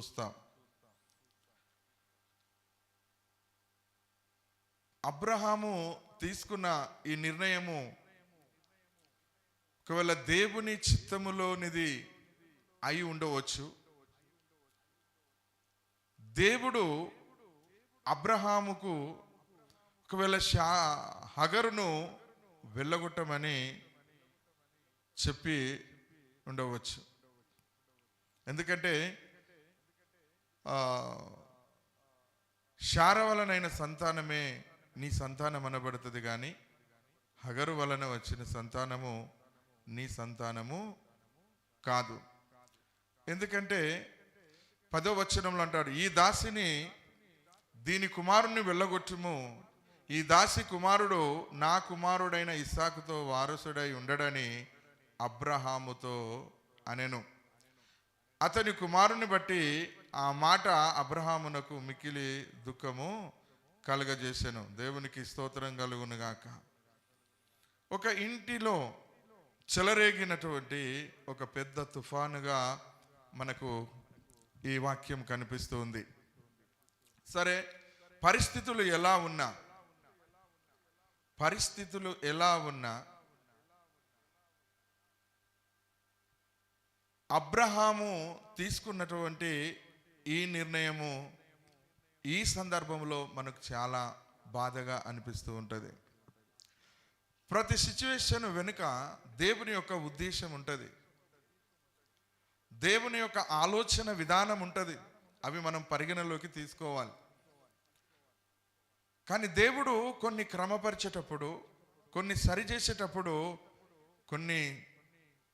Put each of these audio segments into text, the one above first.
చూస్తాం అబ్రహాము తీసుకున్న ఈ నిర్ణయము ఒకవేళ దేవుని చిత్తములోనిది అయి ఉండవచ్చు. దేవుడు అబ్రహాముకు ఒకవేళ షా హగరును వెళ్ళగొట్టమని చెప్పి ఉండవచ్చు. ఎందుకంటే శార వలనైన సంతానమే నీ సంతానం అనబడుతుంది కానీ హగరు వలన వచ్చిన సంతానము నీ సంతానము కాదు. ఎందుకంటే పదో వచనంలో అంటాడు ఈ దాసిని దీని కుమారుణ్ణి వెళ్ళగొట్టుము. ఈ దాసి కుమారుడు నా కుమారుడైన ఇస్సాకుతో వారసుడై ఉండడని అబ్రహాముతో అనెను. అతని కుమారుని బట్టి ఆ మాట అబ్రహామునకు మిక్కిలి దుఃఖము కలగజేశాను దేవునికి స్తోత్రం కలుగునుగాక. ఒక ఇంటిలో చెలరేగినటువంటి ఒక పెద్ద తుఫానుగా మనకు ఈ వాక్యం కనిపిస్తుంది. సరే పరిస్థితులు ఎలా ఉన్నా పరిస్థితులు ఎలా ఉన్నా అబ్రహాము తీసుకున్నటువంటి ఈ నిర్ణయము ఈ సందర్భంలో మనకు చాలా బాధగా అనిపిస్తూ ఉంటుంది. ప్రతి సిచ్యువేషన్ వెనుక దేవుని యొక్క ఉద్దేశం ఉంటుంది. దేవుని యొక్క ఆలోచన విధానం ఉంటుంది. అవి మనం పరిగణలోకి తీసుకోవాలి. కానీ దేవుడు కొన్ని క్రమపరిచేటప్పుడు కొన్ని సరిచేసేటప్పుడు కొన్ని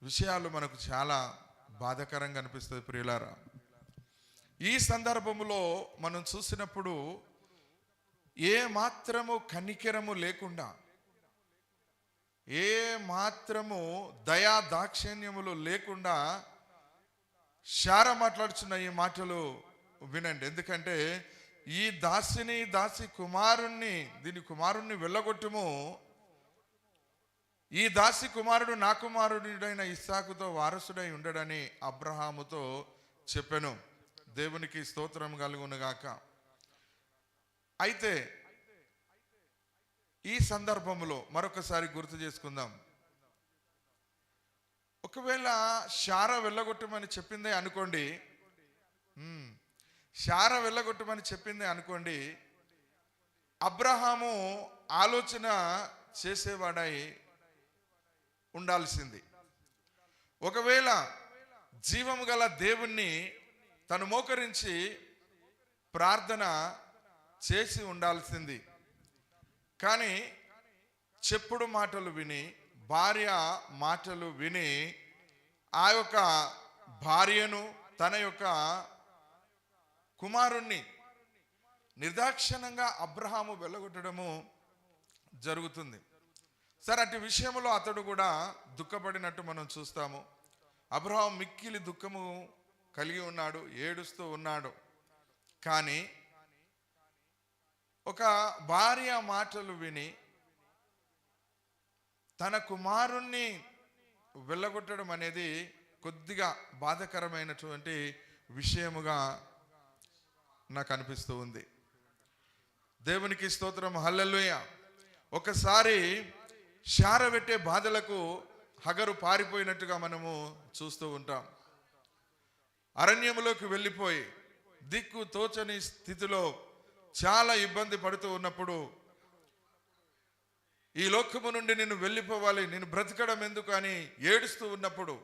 విషయాలు మనకు చాలా బాధాకరంగా అనిపిస్తుంది ప్రియులారా. ఈ సందర్భంలో మనం చూసినప్పుడు ఏ మాత్రము కనికెరము లేకుండా ఏ మాత్రము దయా దాక్షిణ్యములు లేకుండా శార మాట్లాడుచున్న ఈ మాటలు వినండి. ఎందుకంటే ఈ దాసిని దాసి కుమారుణ్ణి దీని కుమారుణ్ణి వెళ్ళగొట్టుము. ఈ దాసి కుమారుడు నా కుమారుడైన ఇస్సాకుతో వారసుడై ఉండడని అబ్రహాముతో చెప్పాను. దేవునికి స్తోత్రం కలుగునుగాక. అయితే ఈ సందర్భంలో మరొకసారి గుర్తు చేసుకుందాం. ఒకవేళ శార వెళ్ళగొట్టమని చెప్పిందే అనుకోండి శార వెళ్ళగొట్టమని చెప్పిందే అనుకోండి అబ్రహాము ఆలోచన చేసేవాడై ఉండాల్సింది. ఒకవేళ జీవము గల దేవుణ్ణి తను మోకరించి ప్రార్థన చేసి ఉండాల్సింది. కానీ చెప్పుడు మాటలు విని భార్య మాటలు విని ఆ యొక్క భార్యను తన యొక్క కుమారుణ్ణి నిర్దాక్షిణంగా అబ్రహాము వెళ్ళగొట్టడము జరుగుతుంది. సరే అటు విషయంలో అతడు కూడా దుఃఖపడినట్టు మనం చూస్తాము. అబ్రహాం మిక్కిలి దుఃఖము కలిగి ఉన్నాడు ఏడుస్తూ ఉన్నాడు. కానీ ఒక భార్య మాటలు విని తన కుమారుణ్ణి వెళ్ళగొట్టడం అనేది కొద్దిగా బాధకరమైనటువంటి విషయముగా నాకు అనిపిస్తూ ఉంది. దేవునికి స్తోత్రం హల్లెలూయ. ఒకసారి షారబెట్టే బాధలకు హగరు పారిపోయినట్టుగా మనము చూస్తూ ఉంటాం. అరణ్యములోకి వెళ్ళిపోయి దిక్కు తోచని స్థితిలో చాలా ఇబ్బంది పడుతూ ఉన్నప్పుడు ఈ లోకము నుండి నేను వెళ్ళిపోవాలి నేను బ్రతకడం ఎందుకు అని ఏడుస్తూ ఉన్నప్పుడు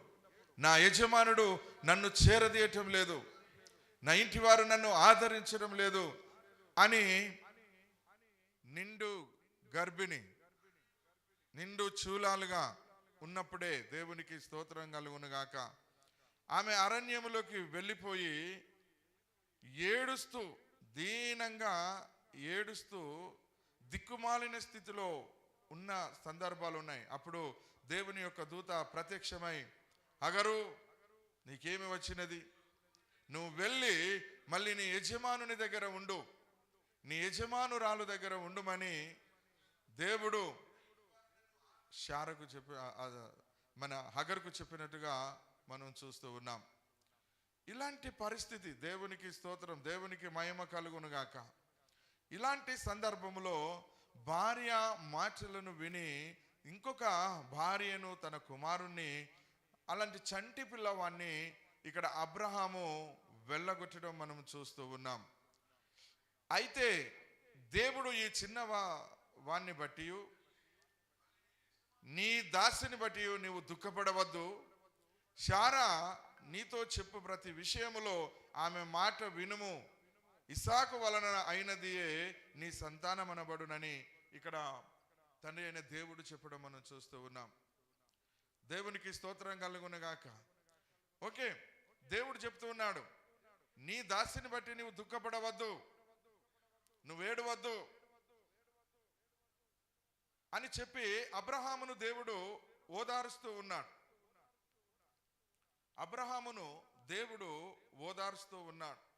నా యజమానుడు నన్ను చేరదీయటం లేదు నా ఇంటి వారు నన్ను ఆదరించడం లేదు అని నిండు గర్భిణి నిండు చూలాలుగా ఉన్నప్పుడే దేవునికి స్తోత్రం కలుగునుగాక. ఆమె అరణ్యములోకి వెళ్ళిపోయి ఏడుస్తూ దీనంగా ఏడుస్తూ దిక్కుమాలిన స్థితిలో ఉన్న సందర్భాలు ఉన్నాయి. అప్పుడు దేవుని యొక్క దూత ప్రత్యక్షమై అగరు నీకేమి వచ్చినది? నువ్వు వెళ్ళి మళ్ళీ నీ యజమానుని దగ్గర ఉండు. నీ యజమానురాలు దగ్గర ఉండుమని దేవుడు శారకు చెప్పి మన హగర్కు చెప్పినట్టుగా మనం చూస్తూ ఉన్నాం. ఇలాంటి పరిస్థితి దేవునికి స్తోత్రం దేవునికి మహిమ కలుగును గాక ఇలాంటి సందర్భంలో భార్య మాటలను విని ఇంకొక భార్యను తన కుమారుణ్ణి అలాంటి చంటి పిల్లవాన్ని ఇక్కడ అబ్రహాము వెళ్ళగొట్టడం మనం చూస్తూ ఉన్నాం. అయితే దేవుడు ఈ చిన్న వాన్ని వాణ్ణి బట్టి నీ దాసిని బట్టి నీవు దుఃఖపడవద్దు. శారా నీతో చెప్పు ప్రతి విషయములో ఆమె మాట వినుము. ఇసాకు వలన అయినదియే నీ సంతానమనబడునని ఇక్కడ తండ్రి అయిన దేవుడు చెప్పడం మనం చూస్తూ ఉన్నాం. దేవునికి స్తోత్రం కలుగునగాక. ఓకే దేవుడు చెప్తూ ఉన్నాడు నీ దాసిని బట్టి నువ్వు దుఃఖపడవద్దు నువ్వేడవద్దు అని చెప్పి అబ్రహామును దేవుడు ఓదారుస్తూ ఉన్నాడు. అబ్రహామును దేవుడు ఓదారుస్తూ ఉన్నాడు.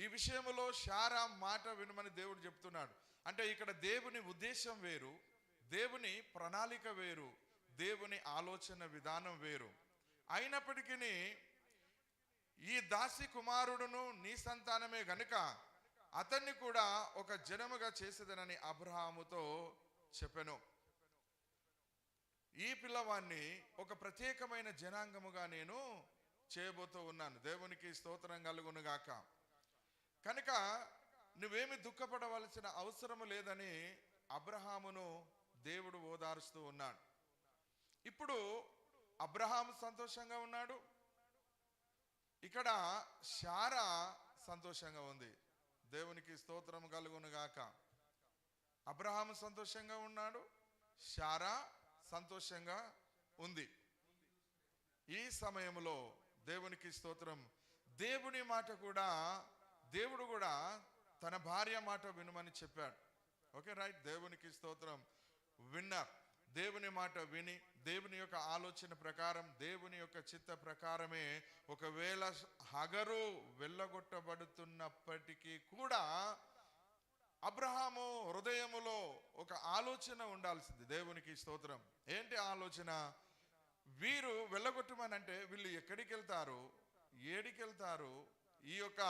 ఈ విషయంలో శారా మాట వినమని దేవుడు చెప్తున్నాడు. అంటే ఇక్కడ దేవుని ఉద్దేశం వేరు దేవుని ప్రణాళిక వేరు దేవుని ఆలోచన విధానం వేరు. అయినప్పటికీ ఈ దాసి కుమారుడును నీ సంతానమే గనుక అతన్ని కూడా ఒక జనముగా చేసేదనని అబ్రహాముతో చెప్పెను. ఈ పిల్లవాన్ని ఒక ప్రత్యేకమైన జనాంగముగా నేను చేయబోతూ ఉన్నాను. దేవునికి స్తోత్రం కలుగునుగాక. కనుక నువ్వేమి దుఃఖపడవలసిన అవసరము లేదని అబ్రహామును దేవుడు ఓదారుస్తూ ఉన్నాడు. ఇప్పుడు అబ్రహాము సంతోషంగా ఉన్నాడు. ఇక్కడ శారా సంతోషంగా ఉంది. దేవునికి స్తోత్రం కలుగునుగాక. అబ్రహాము సంతోషంగా ఉన్నాడు. శారా సంతోషంగా ఉంది. ఈ సమయంలో దేవునికి స్తోత్రం. దేవుని మాట కూడా దేవుడు కూడా తన భార్య మాట వినమని చెప్పాడు. Okay right? దేవునికి స్తోత్రం. విన్నర్ దేవుని మాట విని దేవుని యొక్క ఆలోచన ప్రకారం దేవుని యొక్క చిత్త ప్రకారమే ఒకవేళ హగరు వెళ్ళగొట్టబడుతున్నప్పటికీ కూడా అబ్రహాము హృదయములో ఒక ఆలోచన ఉండాల్సింది. దేవునికి స్తోత్రం. ఏంటి ఆలోచన? వీరు వెళ్ళగొట్టమని అంటే వీళ్ళు ఎక్కడికి వెళ్తారు ఏడికి వెళ్తారు ఈ యొక్క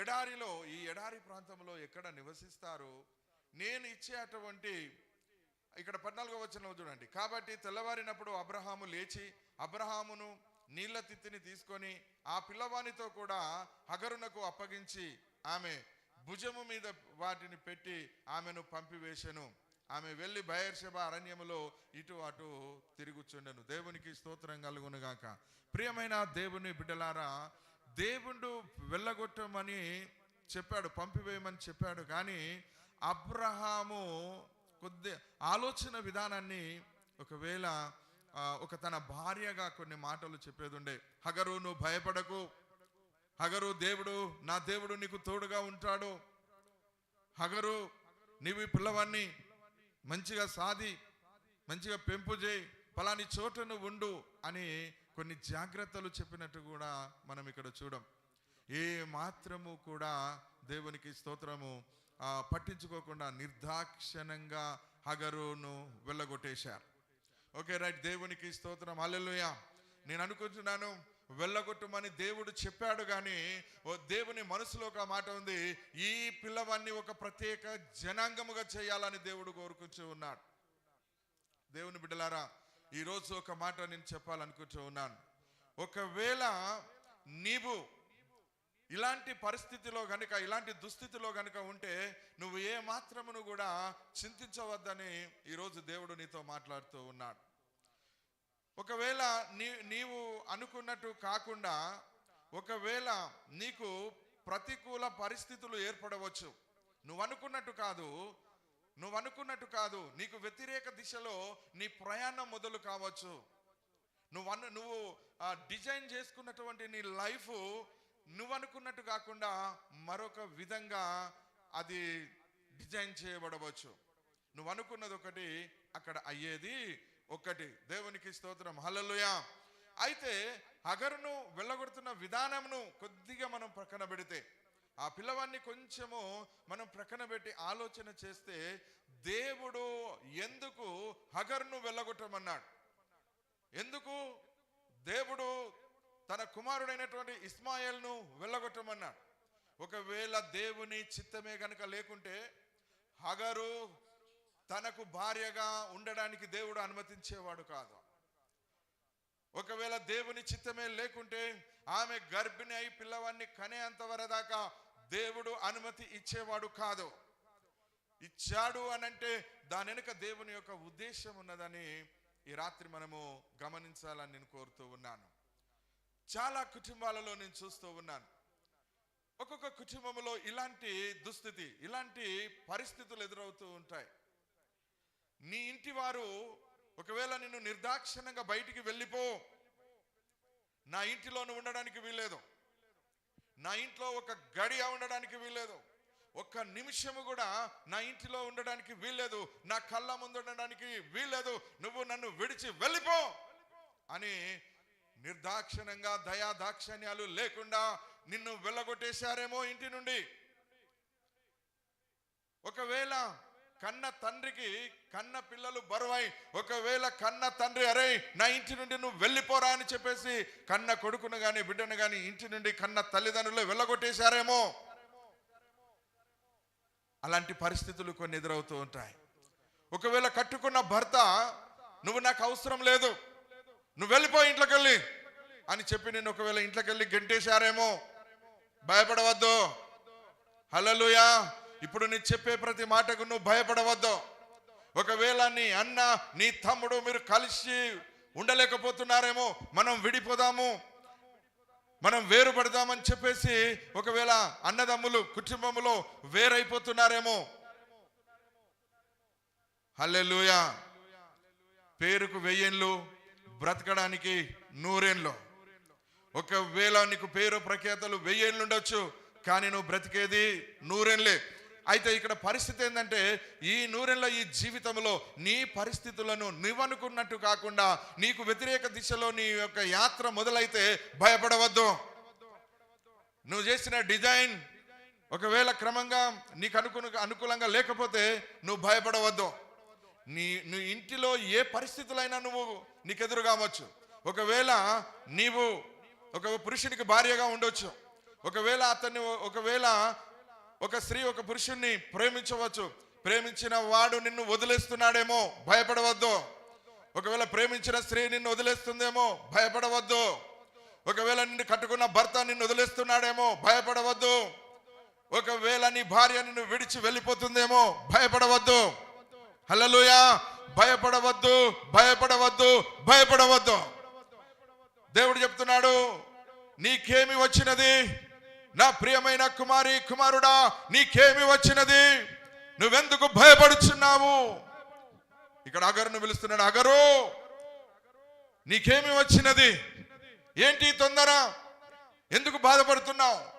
ఎడారిలో ఈ ఎడారి ప్రాంతంలో ఎక్కడ నివసిస్తారు? నేను ఇచ్చే అటువంటి ఇక్కడ పద్నాలుగో వచ్చిన చూడండి. కాబట్టి తెల్లవారినప్పుడు అబ్రహాము లేచి అబ్రహామును నీళ్ళ తిత్తిని తీసుకొని ఆ పిల్లవానితో కూడా హగరునకు అప్పగించి ఆమె భుజము మీద వాటిని పెట్టి ఆమెను పంపివేశను. ఆమె వెళ్ళి బయర్షభ అరణ్యములో ఇటు అటు తిరుగుచుండెను. దేవునికి స్తోత్రం కలుగునుగాక ప్రియమైన దేవుని బిడ్డలారా దేవుడు వెళ్ళగొట్టమని చెప్పాడు పంపివేయమని చెప్పాడు. కానీ అబ్రహాము కొద్ది ఆలోచన విధానాన్ని ఒకవేళ ఒక తన భార్యగా కొన్ని మాటలు చెప్పేది ఉండే హగరు నువ్వు భయపడకు హగరు దేవుడు నా దేవుడు నీకు తోడుగా ఉంటాడు. హగరు నీవు ఈ పిల్లవాన్ని మంచిగా సాది మంచిగా పెంపు చేయి పలాని చోటను ఉండు అని కొన్ని జాగ్రత్తలు చెప్పినట్టు కూడా మనం ఇక్కడ చూడం. ఏ మాత్రము కూడా దేవునికి స్తోత్రము పట్టించుకోకుండా నిర్దాక్షణంగా హగరును వెళ్ళగొట్టేశారు. ఓకే రైట్ దేవునికి స్తోత్రం. అల్లెలుయా నేను అనుకుంటున్నాను వెళ్ళగొట్టమని దేవుడు చెప్పాడు కానీ ఓ దేవుని మనసులో ఒక మాట ఉంది ఈ పిల్లవాన్ని ఒక ప్రత్యేక జనాంగముగా చేయాలని దేవుడు కోరుకుంటూ ఉన్నాడు. దేవుని బిడ్డలారా ఈరోజు ఒక మాట నేను చెప్పాలనుకుంటూ ఉన్నాను. ఒకవేళ నీవు ఇలాంటి పరిస్థితిలో కనుక ఇలాంటి దుస్థితిలో కనుక ఉంటే నువ్వు ఏ మాత్రమును కూడా చింతించవద్దని ఈరోజు దేవుడు నీతో మాట్లాడుతూ ఉన్నాడు. ఒకవేళ నీ నీవు అనుకున్నట్టు కాకుండా ఒకవేళ నీకు ప్రతికూల పరిస్థితులు ఏర్పడవచ్చు. నువ్వు అనుకున్నట్టు కాదు. నువ్వు అనుకున్నట్టు కాదు. నీకు వ్యతిరేక దిశలో నీ ప్రయాణం మొదలు కావచ్చు. నువ్వు అను నువ్వు డిజైన్ చేసుకున్నటువంటి నీ లైఫ్ నువ్వు అనుకున్నట్టు కాకుండా మరొక విధంగా అది డిజైన్ చేయబడవచ్చు. నువ్వు అనుకున్నది ఒకటి అక్కడ అయ్యేది ఒకటి దేవునికి స్తోత్రం. హలలుయా అయితే హగరును వెళ్ళగొడుతున్న విధానంను కొద్దిగా మనం ప్రక్కన పెడితే ఆ పిల్లవాన్ని కొంచెము మనం ప్రక్కన పెట్టి ఆలోచన చేస్తే దేవుడు ఎందుకు హగర్ను వెళ్ళగొట్టమన్నాడు? ఎందుకు దేవుడు తన కుమారుడైనటువంటి ఇస్మాయిల్ను వెళ్ళగొట్టమన్నాడు? ఒకవేళ దేవుని చిత్తమే గనుక లేకుంటే హగరు తనకు భార్యగా ఉండడానికి దేవుడు అనుమతించేవాడు కాదు. ఒకవేళ దేవుని చిత్తమే లేకుంటే ఆమె గర్భిణి అయి పిల్లవాడిని కనేంత వరదాకా దేవుడు అనుమతి ఇచ్చేవాడు కాదు. ఇచ్చాడు అనంటే దాని వెనుక దేవుని యొక్క ఉద్దేశం ఉన్నదని ఈ రాత్రి మనము గమనించాలని నేను కోరుతూ ఉన్నాను. చాలా కుటుంబాలలో నేను చూస్తూ ఉన్నాను. ఒక్కొక్క కుటుంబంలో ఇలాంటి దుస్థితి ఇలాంటి పరిస్థితులు ఎదురవుతూ ఉంటాయి. నీ ఇంటి వారు ఒకవేళ నిన్ను నిర్దాక్షిణంగా బయటికి వెళ్ళిపో. నా ఇంటిలో నువ్వు ఉండడానికి వీల్లేదు. నా ఇంట్లో ఒక గడియ ఉండడానికి వీల్లేదు. ఒక్క నిమిషము కూడా నా ఇంటిలో ఉండడానికి వీల్లేదు. నా కళ్ళ ముందు ఉండడానికి వీల్లేదు. నువ్వు నన్ను విడిచి వెళ్ళిపో అని నిర్దాక్షిణంగా దయా దాక్షణ్యాలు లేకుండా నిన్ను వెళ్ళగొట్టేశారేమో ఇంటి నుండి. ఒకవేళ కన్న తండ్రికి కన్న పిల్లలు బరువై ఒకవేళ కన్న తండ్రి అరే నా ఇంటి నుండి నువ్వు వెళ్ళిపోరా అని చెప్పేసి కన్న కొడుకును కానీ బిడ్డను కానీ ఇంటి నుండి కన్న తల్లిదండ్రులు వెళ్ళగొట్టేశారేమో. అలాంటి పరిస్థితులు కొన్ని ఎదురవుతూ ఉంటాయి. ఒకవేళ కట్టుకున్న భర్త నువ్వు నాకు అవసరం లేదు నువ్వు వెళ్ళిపో ఇంట్లోకి వెళ్ళి అని చెప్పి నేను ఒకవేళ ఇంట్లోకి వెళ్ళి గెంటేశారేమో. భయపడవద్దు. హల్లెలూయా. ఇప్పుడు నేను చెప్పే ప్రతి మాటకు నువ్వు భయపడవద్దు. ఒకవేళ నీ అన్న నీ తమ్ముడు మీరు కలిసి ఉండలేకపోతున్నారేమో మనం విడిపోదాము. మనం వేరుపడదామని చెప్పేసి ఒకవేళ అన్నదమ్ములు కుటుంబములో వేరైపోతున్నారేమో. హల్లెలూయా. పేరుకు వెయ్యేళ్ళు బ్రతకడానికి నూరేళ్ళు. ఒకవేళ నీకు పేరు ప్రఖ్యాతలు వెయ్యేళ్ళు ఉండొచ్చు కానీ నువ్వు బ్రతికేది నూరేళ్ళే. అయితే ఇక్కడ పరిస్థితి ఏంటంటే ఈ నూరెళ్ళ ఈ జీవితంలో నీ పరిస్థితులను నువ్వనుకున్నట్టు కాకుండా నీకు వ్యతిరేక దిశలో నీ యొక్క యాత్ర మొదలైతే భయపడవద్దు. నువ్వు చేసిన డిజైన్ ఒకవేళ క్రమంగా నీకు అనుకు అనుకూలంగా లేకపోతే నువ్వు భయపడవద్దు. నీ నీ ఇంటిలో ఏ పరిస్థితులైనా నువ్వు నీకు ఎదురు కావచ్చు ఒకవేళ నీవు ఒక పురుషునికి భార్యగా ఉండొచ్చు. ఒకవేళ అతన్ని ఒకవేళ ఒక స్త్రీ ఒక పురుషుణ్ణి ప్రేమించవచ్చు. ప్రేమించిన వాడు నిన్ను వదిలేస్తున్నాడేమో భయపడవద్దు. ఒకవేళ ప్రేమించిన స్త్రీ నిన్ను వదిలేస్తుందేమో భయపడవద్దు. ఒకవేళ నిన్ను కట్టుకున్న భర్త నిన్ను వదిలేస్తున్నాడేమో భయపడవద్దు. ఒకవేళ నీ భార్య నిన్ను విడిచి వెళ్ళిపోతుందేమో భయపడవద్దు. హలలుయా భయపడవద్దు భయపడవద్దు భయపడవద్దు. దేవుడు చెప్తున్నాడు నీకేమి వచ్చినది? నా ప్రియమైన కుమారి కుమారుడా నీకేమి వచ్చినది? నువ్వెందుకు భయపడుచున్నావు? ఇక్కడ అగరును పిలుస్తున్నాడు అగరు నీకేమి వచ్చినది? ఏంటి తొందర? ఎందుకు బాధపడుతున్నావు?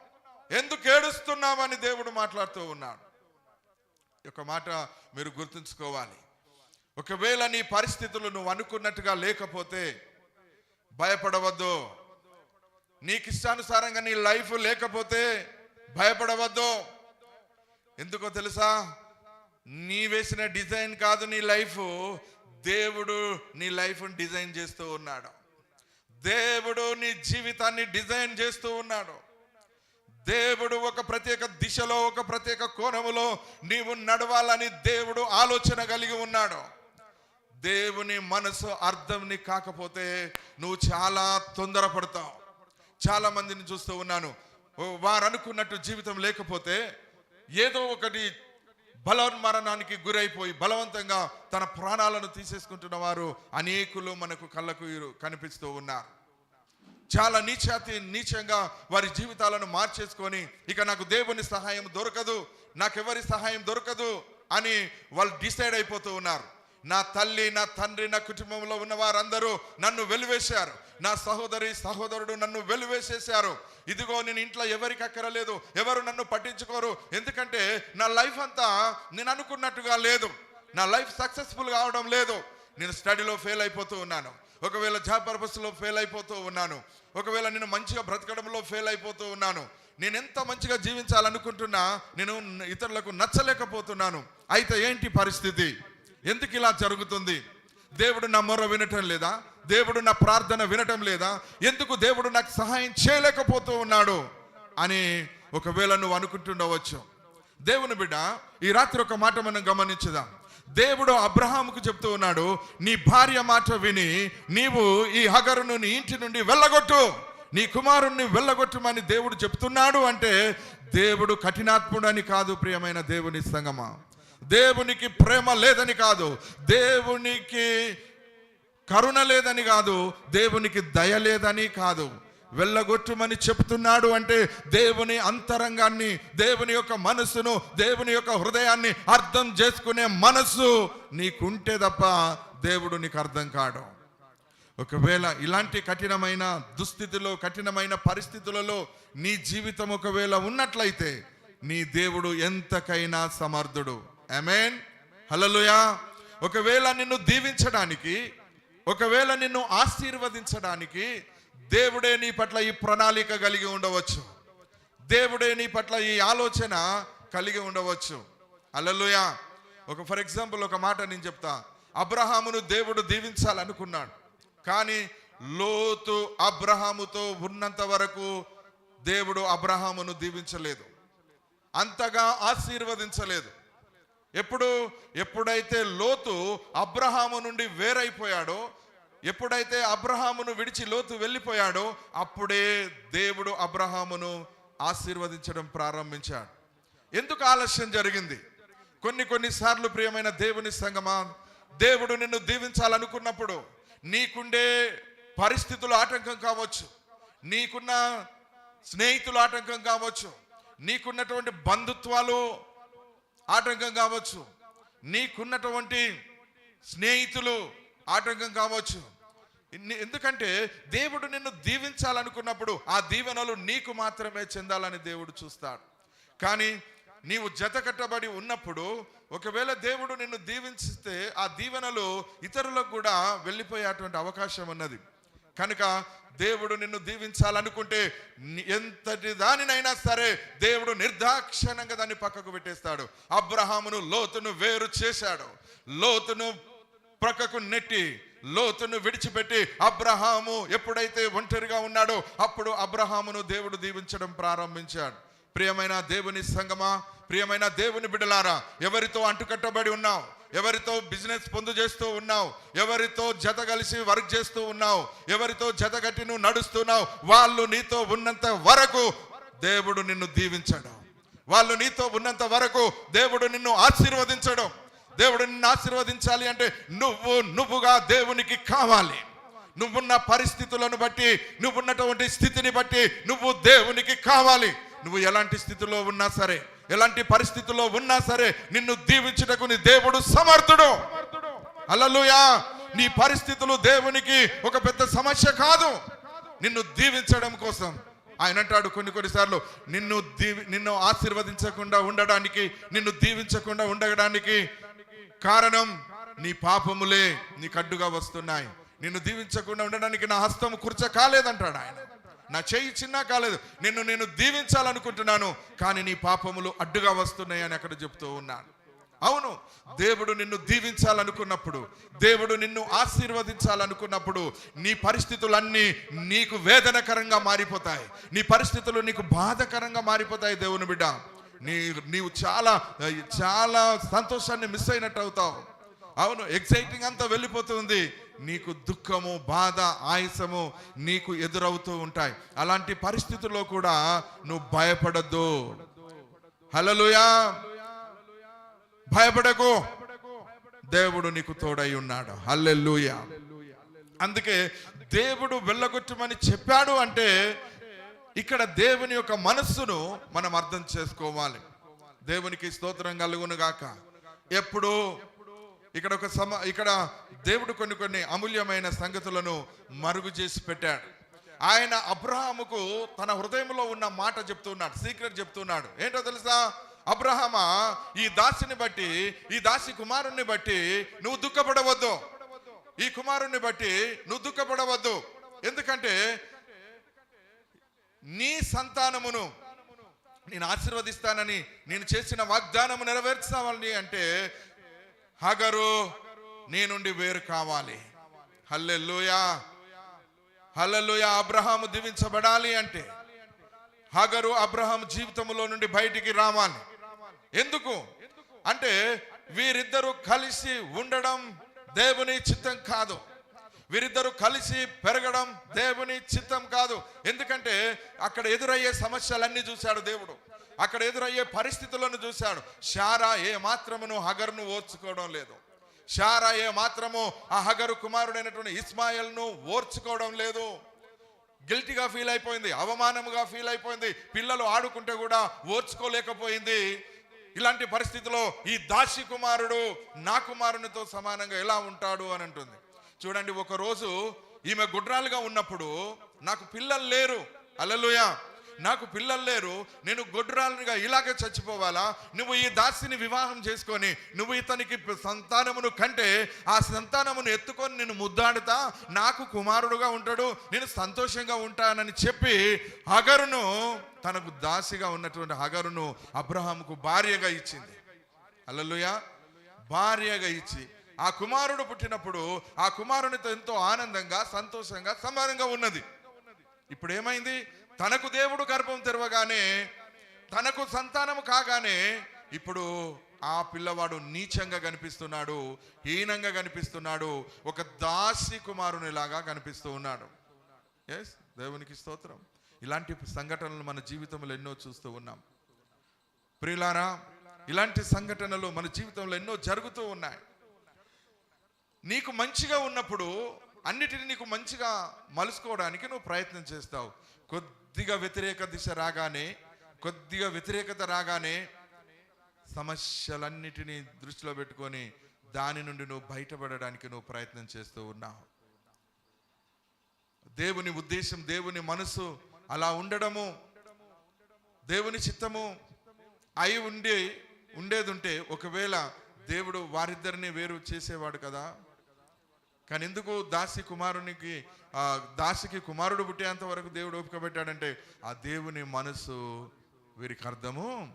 ఎందుకు ఏడుస్తున్నావు? అని దేవుడు మాట్లాడుతూ ఉన్నాడు. ఒక యొక్క మాట మీరు గుర్తుంచుకోవాలి. ఒకవేళ నీ పరిస్థితులు నువ్వు అనుకున్నట్టుగా లేకపోతే భయపడవద్దు. నీకు ఇష్టానుసారంగా నీ లైఫ్ లేకపోతే భయపడవద్దు. ఎందుకో తెలుసా? నీ వేసిన డిజైన్ కాదు నీ లైఫ్. దేవుడు నీ లైఫ్ను డిజైన్ చేస్తూ ఉన్నాడు. దేవుడు నీ జీవితాన్ని డిజైన్ చేస్తూ ఉన్నాడు. దేవుడు ఒక ప్రత్యేక దిశలో ఒక ప్రత్యేక కోణములో నీవు నడవాలని దేవుడు ఆలోచన కలిగి ఉన్నాడు. దేవుని మనసు అర్థం కాకపోతే నువ్వు చాలా తొందరపడతావు. చాలా మందిని చూస్తూ ఉన్నాను. వారు అనుకున్నట్టు జీవితం లేకపోతే ఏదో ఒకటి బలోన్మరణానికి గురైపోయి బలవంతంగా తన ప్రాణాలను తీసేసుకుంటున్న వారు అనేకులు మనకు కళ్ళకు కనిపిస్తూ ఉన్నారు. చాలా నీచాతి నీచంగా వారి జీవితాలను మార్చేసుకొని ఇక నాకు దేవుని సహాయం దొరకదు నాకెవరి సహాయం దొరకదు అని వాళ్ళు డిసైడ్ అయిపోతూ ఉన్నారు. నా తల్లి నా తండ్రి నా కుటుంబంలో ఉన్న వారందరూ నన్ను వెలివేశారు. నా సహోదరి సహోదరుడు నన్ను వెలివేసేశారు. ఇదిగో నేను ఇంట్లో ఎవరికి అక్కరలేదు ఎవరు నన్ను పట్టించుకోరు. ఎందుకంటే నా లైఫ్ అంతా నేను అనుకున్నట్టుగా లేదు. నా లైఫ్ సక్సెస్ఫుల్ కావడం లేదు. నేను స్టడీలో ఫెయిల్ అయిపోతూ ఉన్నాను. ఒకవేళ జాబ్ పర్పస్లో ఫెయిల్ అయిపోతూ ఉన్నాను. ఒకవేళ నేను మంచిగా బ్రతకడంలో ఫెయిల్ అయిపోతూ ఉన్నాను. నేను ఎంత మంచిగా జీవించాలనుకుంటున్నా నేను ఇతరులకు నచ్చలేకపోతున్నాను. అయితే ఏంటి పరిస్థితి? ఎందుకు ఇలా జరుగుతుంది? దేవుడు నా మొర వినటం లేదా? దేవుడు నా ప్రార్థన వినటం లేదా? ఎందుకు దేవుడు నాకు సహాయం చేయలేకపోతూ ఉన్నాడు? అని ఒకవేళ నువ్వు అనుకుంటుండవచ్చు. దేవుని బిడ్డ ఈ రాత్రి ఒక మాట మనం గమనించుదాం. దేవుడు అబ్రహాముకు చెప్తూ ఉన్నాడు నీ భార్య మాట విని నీవు ఈ హగరును నీ ఇంటి నుండి వెళ్ళగొట్టు. నీ కుమారుణ్ణి వెళ్ళగొట్టమని దేవుడు చెప్తున్నాడు అంటే దేవుడు కఠినాత్ముడని కాదు ప్రియమైన దేవుని సంగమా. దేవునికి ప్రేమ లేదని కాదు. దేవునికి కరుణ లేదని కాదు. దేవునికి దయ లేదని కాదు. వెళ్ళగొట్టుమని చెప్తున్నాడు అంటే దేవుని అంతరంగాన్ని దేవుని యొక్క మనసును దేవుని యొక్క హృదయాన్ని అర్థం చేసుకునే మనస్సు నీకుంటే తప్ప దేవుడు నీకు అర్థం కాడు. ఒకవేళ ఇలాంటి కఠినమైన దుస్థితిలో కఠినమైన పరిస్థితులలో నీ జీవితం ఒకవేళ ఉన్నట్లయితే నీ దేవుడు ఎంతకైనా సమర్థుడు. అమేన్ హలలుయా ఒకవేళ నిన్ను దీవించడానికి ఒకవేళ నిన్ను ఆశీర్వదించడానికి దేవుడే నీ పట్ల ఈ ప్రణాళిక కలిగి ఉండవచ్చు. దేవుడే నీ పట్ల ఈ ఆలోచన కలిగి ఉండవచ్చు. అలలుయా ఒక ఫర్ ఎగ్జాంపుల్ ఒక మాట నేను చెప్తా. అబ్రహామును దేవుడు దీవించాలనుకున్నాడు. కానీ లోతు అబ్రహాముతో ఉన్నంత వరకు దేవుడు అబ్రహామును దీవించలేదు. అంతగా ఆశీర్వదించలేదు. ఎప్పుడు ఎప్పుడైతే లోతు అబ్రహాము నుండి వేరైపోయాడో ఎప్పుడైతే అబ్రహామును విడిచి లోతు వెళ్ళిపోయాడో అప్పుడే దేవుడు అబ్రహామును ఆశీర్వదించడం ప్రారంభించాడు. ఎందుకు ఆలస్యం జరిగింది? కొన్ని కొన్నిసార్లు ప్రియమైన దేవుని సంగమా దేవుడు నిన్ను దీవించాలనుకున్నప్పుడు నీకుండే పరిస్థితులు ఆటంకం కావచ్చు. నీకున్న స్నేహితులు ఆటంకం కావచ్చు. నీకున్నటువంటి బంధుత్వాలు ఆటంకం కావచ్చు. నీకున్నటువంటి స్నేహితులు ఆటంకం కావచ్చు. ఎందుకంటే దేవుడు నిన్ను దీవించాలనుకున్నప్పుడు ఆ దీవెనలు నీకు మాత్రమే చెందాలని దేవుడు చూస్తాడు. కానీ నీవు జత కట్టబడి ఉన్నప్పుడు ఒకవేళ దేవుడు నిన్ను దీవించితే ఆ దీవెనలు ఇతరులకు కూడా వెళ్ళిపోయేటువంటి అవకాశం ఉన్నది. కనుక దేవుడు నిన్ను దీవించాలనుకుంటే ఎంతటి దానినైనా సరే దేవుడు నిర్దాక్షణంగా దాన్ని పక్కకు పెట్టేస్తాడు. అబ్రహామును లోతును వేరు చేశాడు. లోతును ప్రక్కకు నెట్టి లోతును విడిచిపెట్టి అబ్రహాము ఎప్పుడైతే ఒంటరిగా ఉన్నాడో అప్పుడు అబ్రహామును దేవుడు దీవించడం ప్రారంభించాడు. ప్రియమైన దేవుని సంగమా ప్రియమైన దేవుని బిడలారా ఎవరితో అంటుకట్టబడి ఉన్నావు? ఎవరితో బిజినెస్ పొందు చేస్తూ ఉన్నావు ఎవరితో జత కలిసి వర్క్ చేస్తూ ఉన్నావు ఎవరితో జత కట్టి నువ్వు నడుస్తున్నావు వాళ్ళు నీతో ఉన్నంత వరకు దేవుడు నిన్ను దీవించడం. వాళ్ళు నీతో ఉన్నంత వరకు దేవుడు నిన్ను ఆశీర్వదించడం. దేవుడు నిన్ను ఆశీర్వదించాలి అంటే నువ్వు నువ్వుగా దేవునికి కావాలి. నువ్వున్న పరిస్థితులను బట్టి నువ్వున్నటువంటి స్థితిని బట్టి నువ్వు దేవునికి కావాలి. నువ్వు ఎలాంటి స్థితిలో ఉన్నా సరే ఎలాంటి పరిస్థితుల్లో ఉన్నా సరే నిన్ను దీవించుటకు నీ దేవుడు సమర్థుడు. అల్లలుయా నీ పరిస్థితులు దేవునికి ఒక పెద్ద సమస్య కాదు. నిన్ను దీవించడం కోసం. ఆయన అంటాడు కొన్ని కొన్నిసార్లు నిన్ను దీవి నిన్ను ఆశీర్వదించకుండా ఉండడానికి నిన్ను దీవించకుండా ఉండడానికి కారణం నీ పాపములే నీకు అడ్డుగా వస్తున్నాయి. నిన్ను దీవించకుండా ఉండడానికి నా హస్తం కుర్చ కాలేదంటాడు ఆయన. నా చేయి చిన్న కాలేదు. నిన్ను నేను దీవించాలనుకుంటున్నాను కానీ నీ పాపములు అడ్డుగా వస్తున్నాయని అక్కడ చెప్తూ ఉన్నాను అవును దేవుడు నిన్ను దీవించాలనుకున్నప్పుడు దేవుడు నిన్ను ఆశీర్వదించాలనుకున్నప్పుడు నీ పరిస్థితులన్నీ నీకు వేదనకరంగా మారిపోతాయి. నీ పరిస్థితులు నీకు బాధకరంగా మారిపోతాయి దేవుని బిడ్డ. నీ నీవు చాలా చాలా సంతోషాన్ని మిస్ అయినట్టు అవుతావు. అవును ఎక్సైటింగ్ అంతా వెళ్ళిపోతుంది. నీకు దుఃఖము బాధ ఆయాసము నీకు ఎదురవుతూ ఉంటాయి. అలాంటి పరిస్థితుల్లో కూడా నువ్వు భయపడద్దు. హలలుయా భయపడకు. దేవుడు నీకు తోడై ఉన్నాడు. హల్లెల్లుయా అందుకే దేవుడు వెళ్ళగొట్టమని చెప్పాడు అంటే ఇక్కడ దేవుని యొక్క మనస్సును మనం అర్థం చేసుకోవాలి. దేవునికి స్తోత్రం కలుగును గాక. ఎప్పుడు? ఇక్కడ ఒక సమ ఇక్కడ దేవుడు కొన్ని కొన్ని అమూల్యమైన సంగతులను మరుగు చేసి పెట్టాడు. ఆయన అబ్రహాముకు తన హృదయంలో ఉన్న మాట చెప్తున్నాడు సీక్రెట్ చెప్తున్నాడు. ఏంటో తెలుసా? అబ్రహమా ఈ దాసిని బట్టి ఈ దాసి కుమారుణ్ణి బట్టి నువ్వు దుఃఖపడవద్దు. ఈ కుమారుణ్ణి బట్టి నువ్వు దుఃఖపడవద్దు. ఎందుకంటే నీ సంతానమును నేను ఆశీర్వదిస్తానని నేను చేసిన వాగ్దానము నెరవేర్చాలని అంటే హగరు నీ నుండి వేరు కావాలి. హల్లెల్లుయా హల్లెల్లుయా అబ్రహాము దీవించబడాలి అంటే. హగరు అబ్రహాం జీవితంలో నుండి బయటికి రావాలి. ఎందుకు? అంటే వీరిద్దరూ కలిసి ఉండడం దేవుని చిత్తం కాదు. వీరిద్దరూ కలిసి పెరగడం దేవుని చిత్తం కాదు. ఎందుకంటే అక్కడ ఎదురయ్యే సమస్యలన్నీ చూశాడు దేవుడు. అక్కడ ఎదురయ్యే పరిస్థితులను చూశాడు శారా ఏ మాత్రమును హగర్ను ఓర్చుకోవడం లేదు. శారా ఏ మాత్రము ఆ హగరు కుమారుడైనటువంటి ఇస్మాయిల్ను ఓర్చుకోవడం లేదు. గిల్టీగా ఫీల్ అయిపోయింది అవమానముగా ఫీల్ అయిపోయింది. పిల్లలు ఆడుకుంటే కూడా ఓర్చుకోలేకపోయింది. ఇలాంటి పరిస్థితిలో ఈ దాసి కుమారుడు నా కుమారునితో సమానంగా ఎలా ఉంటాడు అని అంటుంది. చూడండి ఒకరోజు ఈమె గుడ్రాలుగా ఉన్నప్పుడు నాకు పిల్లలు లేరు. అల్లెలుయా నాకు పిల్లలు లేరు నేను గొడ్రాలుగా ఇలాగే చచ్చిపోవాలా? నువ్వు ఈ దాసిని వివాహం చేసుకొని నువ్వు ఇతనికి సంతానమును కంటే ఆ సంతానమును ఎత్తుకొని నేను ముద్దాడుతా? నాకు కుమారుడుగా ఉంటాడు నేను సంతోషంగా ఉంటానని చెప్పి హగరును తనకు దాసిగా ఉన్నటువంటి హగరును అబ్రహాముకు భార్యగా ఇచ్చింది. అల్లలుయా. భార్యగా ఇచ్చి ఆ కుమారుడు పుట్టినప్పుడు ఆ కుమారునితో ఎంతో ఆనందంగా సంతోషంగా సమానంగా ఉన్నది. ఇప్పుడు ఏమైంది తనకు దేవుడు గర్భం తెరవగానే తనకు సంతానము కాగానే ఇప్పుడు ఆ పిల్లవాడు నీచంగా కనిపిస్తున్నాడు హీనంగా కనిపిస్తున్నాడు ఒక దాసి కుమారునిలాగా కనిపిస్తూ ఉన్నాడు. ఎస్ దేవునికి స్తోత్రం. ఇలాంటి సంఘటనలు మన జీవితంలో ఎన్నో చూస్తూ ఉన్నాం. ప్రియులారా ఇలాంటి సంఘటనలు మన జీవితంలో ఎన్నో జరుగుతూ ఉన్నాయి. నీకు మంచిగా ఉన్నప్పుడు అన్నిటిని నీకు మంచిగా మలుసుకోవడానికి నువ్వు ప్రయత్నం చేస్తావు. కొద్దిగా వ్యతిరేక దిశ రాగానే కొద్దిగా వ్యతిరేకత రాగానే సమస్యలన్నిటినీ దృష్టిలో పెట్టుకొని దాని నుండి నువ్వు బయటపడడానికి నువ్వు ప్రయత్నం చేస్తూ ఉన్నావు. దేవుని ఉద్దేశం దేవుని మనసు అలా ఉండడము దేవుని చిత్తము అయి ఉండి ఉండేది ఉంటే ఒకవేళ దేవుడు వారిద్దరిని వేరు చేసేవాడు కదా. కానీ ఎందుకు దాసి కుమారునికి ఆ దాసికి కుమారుడు పుట్టేంత వరకు దేవుడు ఓపిక పెట్టాడంటే ఆ దేవుని మనసు వీరికి అర్థము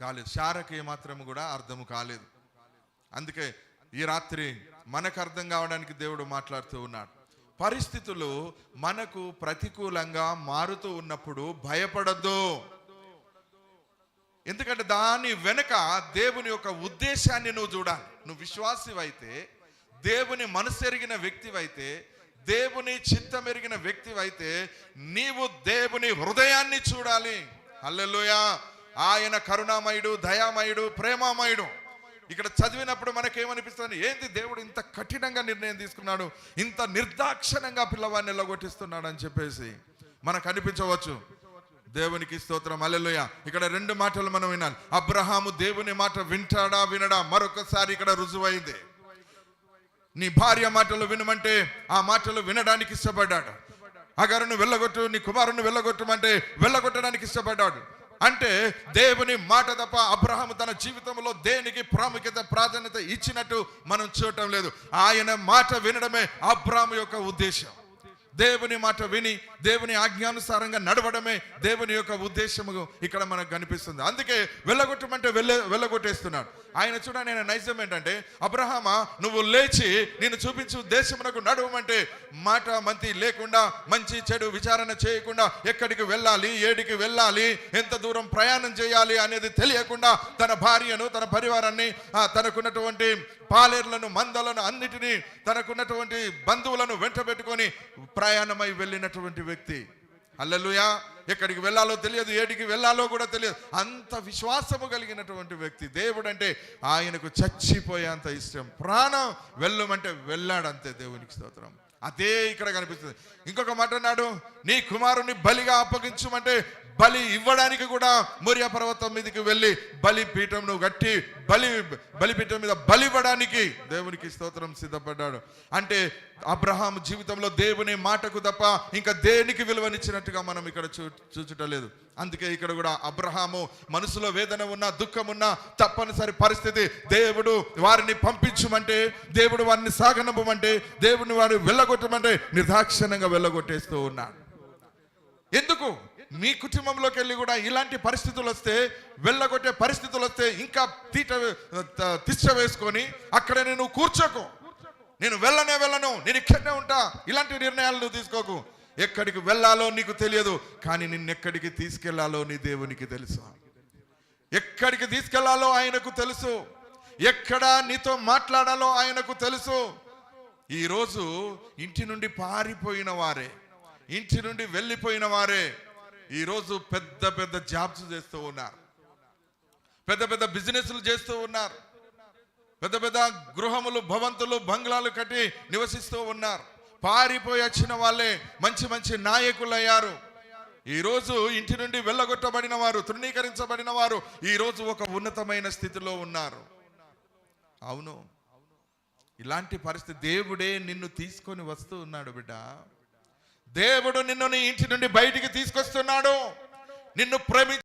కాలేదు. శారకి మాత్రము కూడా అర్థము కాలేదు. అందుకే ఈ రాత్రి మనకు అర్థం కావడానికి దేవుడు మాట్లాడుతూ ఉన్నాడు. పరిస్థితులు మనకు ప్రతికూలంగా మారుతూ ఉన్నప్పుడు భయపడద్దు. ఎందుకంటే దాని వెనుక దేవుని యొక్క ఉద్దేశాన్ని నువ్వు చూడాలి. నువ్వు విశ్వాసివైతే దేవుని మనసు ఎరిగిన వ్యక్తివైతే దేవుని చిత్తం ఎరిగిన వ్యక్తివైతే నీవు దేవుని హృదయాన్ని చూడాలి. అల్లెలుయా ఆయన కరుణామయుడు దయామయుడు ప్రేమామయుడు. ఇక్కడ చదివినప్పుడు మనకేమనిపిస్తుంది? ఏంది దేవుడు ఇంత కఠినంగా నిర్ణయం తీసుకున్నాడు? ఇంత నిర్దాక్షణంగా పిల్లవాడిని ఎల్లగొట్టిస్తున్నాడు అని చెప్పేసి మనకు అనిపించవచ్చు. దేవునికి స్తోత్రం. అల్లెలుయ ఇక్కడ రెండు మాటలు మనం వినాలి. అబ్రహాము దేవుని మాట వింటాడా వినడా? మరొకసారి ఇక్కడ రుజువైంది. నీ భార్య మాటలు వినమంటే ఆ మాటలు వినడానికి ఇష్టపడ్డాడు. అగారును వెళ్ళగొట్టు నీ కుమారుని వెళ్ళగొట్టమంటే వెళ్ళగొట్టడానికి ఇష్టపడ్డాడు. అంటే దేవుని మాట తప్ప అబ్రహాము తన జీవితంలో దేనికి ప్రాముఖ్యత ప్రాధాన్యత ఇచ్చినట్టు మనం చూడటం లేదు. ఆయన మాట వినడమే అబ్రహం యొక్క ఉద్దేశం. దేవుని మాట విని దేవుని ఆజ్ఞానుసారంగా నడవడమే దేవుని యొక్క ఉద్దేశము ఇక్కడ మనకు కనిపిస్తుంది. అందుకే వెళ్ళగొట్టమంటే వెళ్ళ వెళ్ళగొట్టేస్తున్నాడు. ఆయన చూడ నేను నైజం ఏంటంటే అబ్రహామ నువ్వు లేచి నేను చూపించు దేశమునకు నడవమంటే మాట మంతి లేకుండా మంచి చెడు విచారణ చేయకుండా ఎక్కడికి వెళ్ళాలి ఏడికి వెళ్ళాలి ఎంత దూరం ప్రయాణం చేయాలి అనేది తెలియకుండా తన భార్యను తన పరివారాన్ని తనకున్నటువంటి పాలేర్లను మందలను అన్నిటినీ తనకున్నటువంటి బంధువులను వెంట పెట్టుకొని ప్రయాణమై వెళ్ళినటువంటి వ్యక్తి. అల్లలుయా ఎక్కడికి వెళ్ళాలో తెలియదు ఏడికి వెళ్ళాలో కూడా తెలియదు. అంత విశ్వాసము కలిగినటువంటి వ్యక్తి దేవుడు అంటే ఆయనకు చచ్చిపోయేంత ఇష్టం. ప్రాణం వెళ్ళమంటే వెళ్ళాడంతే దేవునికి స్తోత్రం. అదే ఇక్కడ కనిపిస్తుంది. ఇంకొక మాట అన్నాడు నీ కుమారుని బలిగా అప్పగించమంటే బలి ఇవ్వడానికి కూడా మొరియా పర్వతం మీదకి వెళ్ళి బలి పీఠంను గట్టి బలి బలిపీఠం మీద బలి ఇవ్వడానికి దేవునికి స్తోత్రం సిద్ధపడ్డాడు. అంటే అబ్రహాం జీవితంలో దేవుని మాటకు తప్ప ఇంకా దేనికి విలువనిచ్చినట్టుగా మనం ఇక్కడ చూ చూచుటలేదు. అందుకే ఇక్కడ కూడా అబ్రహాము మనసులో వేదన ఉన్న దుఃఖం ఉన్న తప్పనిసరి పరిస్థితి దేవుడు వారిని పంపించమంటే దేవుడు వారిని సాగనంపమంటే దేవుడిని వారిని వెళ్ళగొట్టమంటే నిర్దాక్షణంగా వెళ్ళగొట్టేస్తూ ఉన్నాడు. ఎందుకు? మీ కుటుంబంలోకి వెళ్ళి కూడా ఇలాంటి పరిస్థితులు వస్తే వెళ్ళగొట్టే పరిస్థితులు వస్తే ఇంకా తీట తిష్ట వేసుకొని అక్కడే నేను కూర్చోకు. నేను వెళ్ళనే వెళ్ళను నేను ఇక్కడనే ఉంటా ఇలాంటి నిర్ణయాలు నువ్వు తీసుకోకు. ఎక్కడికి వెళ్ళాలో నీకు తెలియదు కానీ నిన్నెక్కడికి తీసుకెళ్ళాలో నీ దేవునికి తెలుసు. ఎక్కడికి తీసుకెళ్ళాలో ఆయనకు తెలుసు. ఎక్కడ నీతో మాట్లాడాలో ఆయనకు తెలుసు. ఈరోజు ఇంటి నుండి పారిపోయిన వారే ఇంటి నుండి వెళ్ళిపోయిన వారే ఈరోజు పెద్ద పెద్ద జాబ్స్ చేస్తూ ఉన్నారు. పెద్ద పెద్ద బిజినెస్లు చేస్తూ ఉన్నారు. పెద్ద పెద్ద గృహములు భవంతులు బంగ్లాలు కట్టి నివసిస్తూ ఉన్నారు. పారిపోయి వచ్చిన వాళ్ళే మంచి మంచి నాయకులు అయ్యారు ఈరోజు ఇంటి నుండి వెళ్ళగొట్టబడిన వారు తృణీకరించబడిన వారు ఈరోజు ఒక ఉన్నతమైన స్థితిలో ఉన్నారు. అవును. ఇలాంటి పరిస్థితి దేవుడే నిన్ను తీసుకొని వస్తూ ఉన్నాడు బిడ్డ. దేవుడు నిన్ను నీ ఇంటి నుండి బయటికి తీసుకొస్తున్నాడు. నిన్ను ప్రేమి